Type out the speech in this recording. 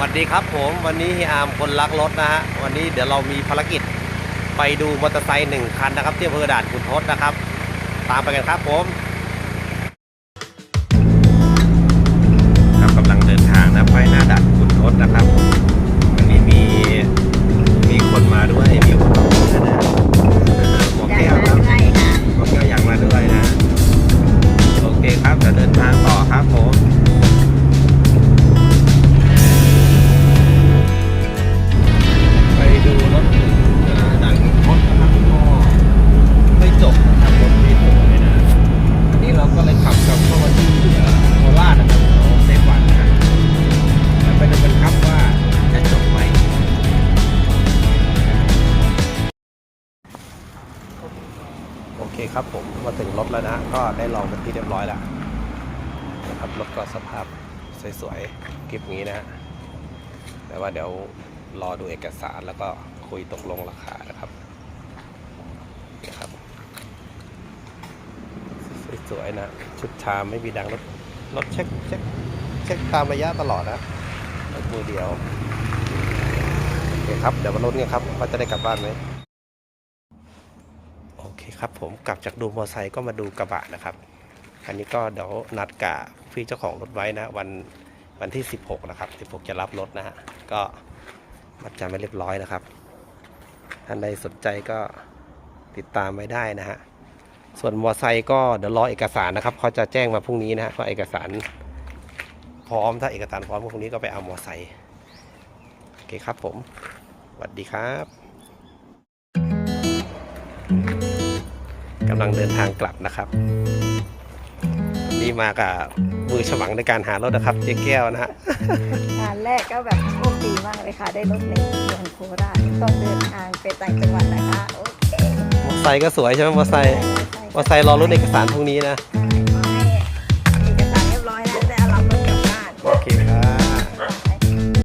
วัสดีครับผมวันนี้เฮียอาร์มคนรักรถนะฮะวันนี้เดี๋ยวเรามีภารกิจไปดูมอเตอร์ไซค์หนึ่งคันนะครับที่อำเภอด่านขุนทดนะครับ ตามไปกันครับผม คครับผมมาถึงรถแล้วนะ ก็ได้ลองเป็นที่เรียบร้อยแล้วนะครับรถก็สภาพสวยๆคลิปนี้นะฮะแต่ว่าเดี๋ยวรอดูเอกสารแล้วก็คุยตกลงราคานะครับนะครับสวยๆนะ ชุดชามไม่มีดังรถรถเช็คเช็คเช็คตามระยะตลอดนะรถมือเดียวโอเคครับเดี๋ยวมาลุ้นกันครับว่าจะได้กลับบ้านไหม เคครับผมกลับจากดูมอเตอร์ไซค์ก็มาดูกระบะนะครับ อันนี้ก็เดี๋ยวนัดกับพี่เจ้าของรถไว้นะ วันวันที่ 16 นะครับ 16 จะรับรถนะฮะก็มัดจำไว้เรียบร้อยนะครับท่านใดสนใจก็ติดตามไว้ได้นะฮะส่วนมอเตอร์ไซค์ก็เดี๋ยวรอเอกสารนะครับเขาจะแจ้งมาพรุ่งนี้นะฮะว่าเอกสารพร้อมถ้าเอกสารพร้อมพรุ่งนี้ก็ไปเอามอเตอร์ไซค์โอเคครับผมสวัสดีครับ กำลังเดินทางกลับนะครับนี่มากับมือฉมังในการหารถนะครับ เจ๊แก้วนะฮะงานแรกก็แบบโชคดีมากเลยค่ะ ได้รถในเมืองโคราชต้องเดินทางไปต่างจังหวัดนะคะ โอเคมอไซค์ก็สวยใช่ไหมมอไซค์มอไซค์รอรุ่นเอกสารพรุ่งนี้นะใช่